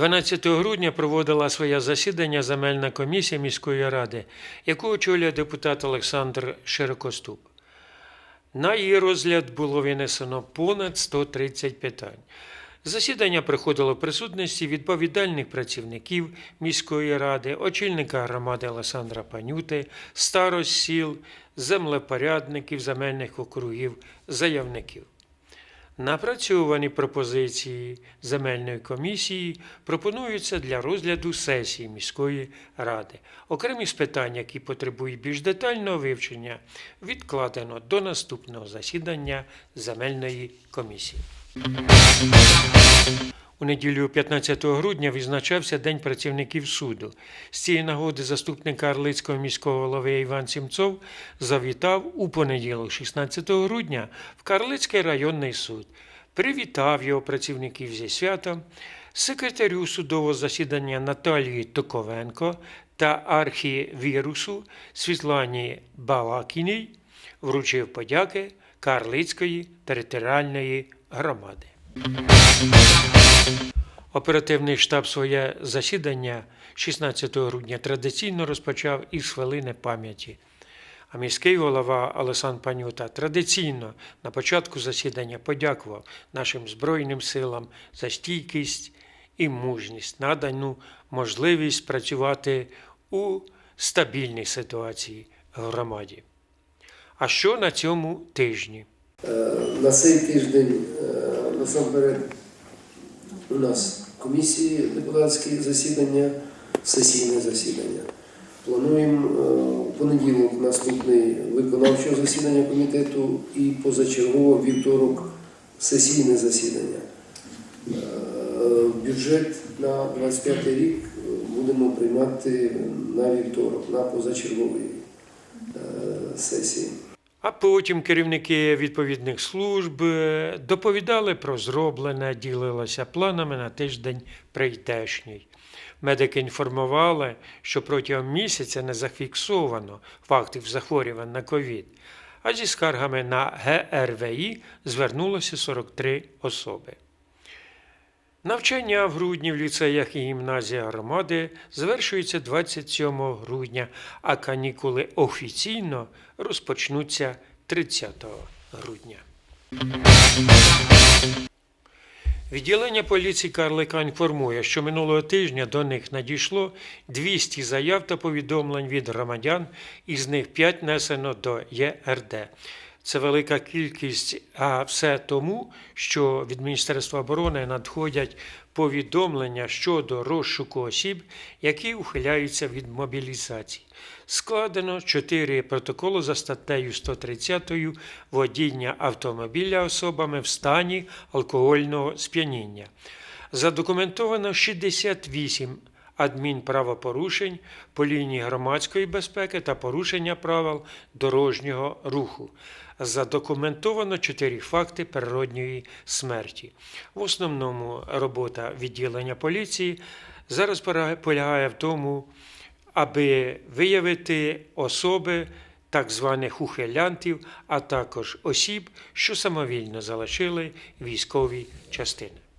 12 грудня проводила своє засідання земельна комісія міської ради, яку очолює депутат Олександр Широкоступ. На її розгляд було винесено понад 130 питань. Засідання проходило в присутності відповідальних працівників міської ради, очільника громади Олександра Панюти, старост сіл, землепорядників земельних округів, заявників. Напрацьовані пропозиції земельної комісії пропонуються для розгляду сесії міської ради. Окремі з питань, які потребують більш детального вивчення, відкладено до наступного засідання земельної комісії. У неділю 15 грудня відзначався День працівників суду. З цієї нагоди заступник Карлицького міського голови Іван Сімцов завітав у понеділок, 16 грудня, в Карлицький районний суд. Привітав його працівників зі святом, секретарю судового засідання Наталії Токовенко та архівірусу Світлані Балакіній вручив подяки Карлицької територіальної громади. Оперативний штаб своє засідання 16 грудня традиційно розпочав із хвилини пам'яті. А міський голова Олександр Панюта традиційно на початку засідання подякував нашим Збройним силам за стійкість і мужність, надану можливість працювати у стабільній ситуації громаді. А що на цьому тижні? Е, На цей тиждень е, насамперед у нас комісії депутатські засідання, сесійне засідання. Плануємо е, у понеділок наступний виконавчого засідання комітету і позачергово вівторок сесійне засідання. Е, Бюджет на 25 рік е, будемо приймати на вівторок, на позачерговій е, сесії. А потім керівники відповідних служб е, доповідали про зроблене, ділилися планами на тиждень прийдешній. Медики інформували, що протягом місяця не зафіксовано фактів захворювань на ковід, а зі скаргами на ГРВІ звернулося 43 особи. Навчання в грудні в ліцеях і гімназіях громади завершується 27 грудня, а канікули офіційно розпочнуться 30 грудня. Відділення поліції Карлика інформує, що минулого тижня до них надійшло 200 заяв та повідомлень від громадян, із них 5 несено до ЄРД. Це велика кількість, а все тому, що від Міністерства оборони надходять повідомлення щодо розшуку осіб, які ухиляються від мобілізації. Складено 4 протоколи за статтею 130 водіння автомобіля особами в стані алкогольного сп'яніння. Задокументовано 68 адмінправопорушень по лінії громадської безпеки та порушення правил дорожнього руху. Задокументовано 4 факти природньої смерті. В основному робота відділення поліції зараз полягає в тому, аби виявити особи так званих ухилянтів, а також осіб, що самовільно залишили військові частини.